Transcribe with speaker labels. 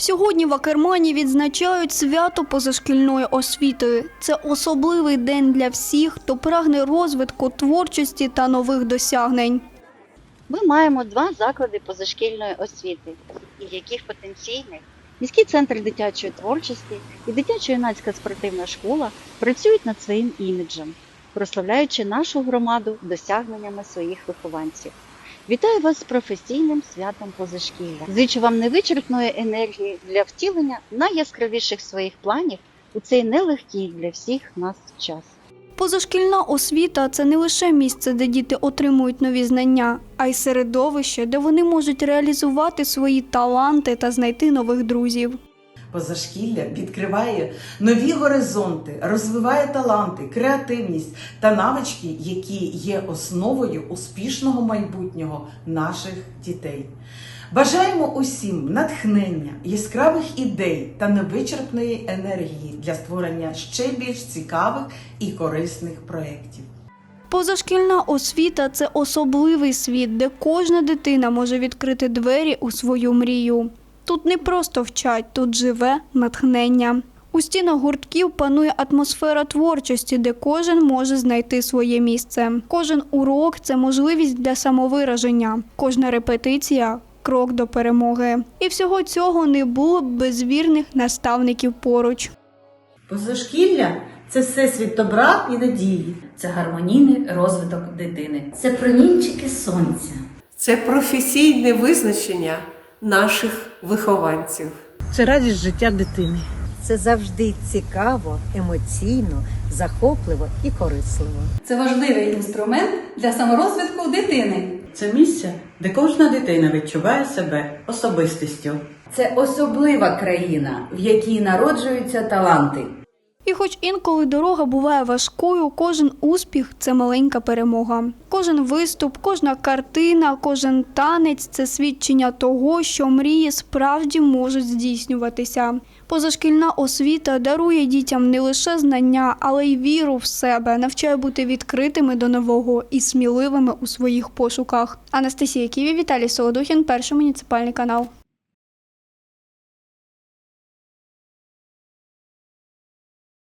Speaker 1: Сьогодні в Акермані відзначають свято позашкільної освіти. Це особливий день для всіх, хто прагне розвитку, творчості та нових досягнень.
Speaker 2: Ми маємо два заклади позашкільної освіти, із яких потенційних міський центр дитячої творчості і дитячо-юнацька спортивна школа працюють над своїм іміджем, прославляючи нашу громаду досягненнями своїх вихованців. Вітаю вас з професійним святом позашкілля. Зичу вам невичерпної енергії для втілення найяскравіших своїх планів у цей нелегкий для всіх нас час.
Speaker 1: Позашкільна освіта це не лише місце, де діти отримують нові знання, а й середовище, де вони можуть реалізувати свої таланти та знайти нових друзів.
Speaker 3: Позашкілля відкриває нові горизонти, розвиває таланти, креативність та навички, які є основою успішного майбутнього наших дітей. Бажаємо усім натхнення, яскравих ідей та невичерпної енергії для створення ще більш цікавих і корисних проєктів.
Speaker 1: Позашкільна освіта це особливий світ, де кожна дитина може відкрити двері у свою мрію. Тут не просто вчать, тут живе натхнення. У стінах гуртків панує атмосфера творчості, де кожен може знайти своє місце. Кожен урок це можливість для самовираження, кожна репетиція крок до перемоги. І всього цього не було б без вірних наставників поруч.
Speaker 4: Позашкілля це всесвіт добра і надії.
Speaker 5: це гармонійний розвиток дитини. Це промінчики сонця.
Speaker 6: Це професійне визначення наших вихованців.
Speaker 7: Це радість життя дитини.
Speaker 8: Це завжди цікаво, емоційно, захопливо і корисливо.
Speaker 9: Це важливий інструмент для саморозвитку дитини.
Speaker 4: Це місце, де кожна дитина відчуває себе особистістю.
Speaker 5: Це особлива країна, в якій народжуються таланти.
Speaker 1: І хоч інколи дорога буває важкою, кожен успіх це маленька перемога. Кожен виступ, кожна картина, кожен танець це свідчення того, що мрії справді можуть здійснюватися. Позашкільна освіта дарує дітям не лише знання, але й віру в себе, навчає бути відкритими до нового і сміливими у своїх пошуках. Анастасія Ківі, Віталій Солодухін, перший муніципальний канал.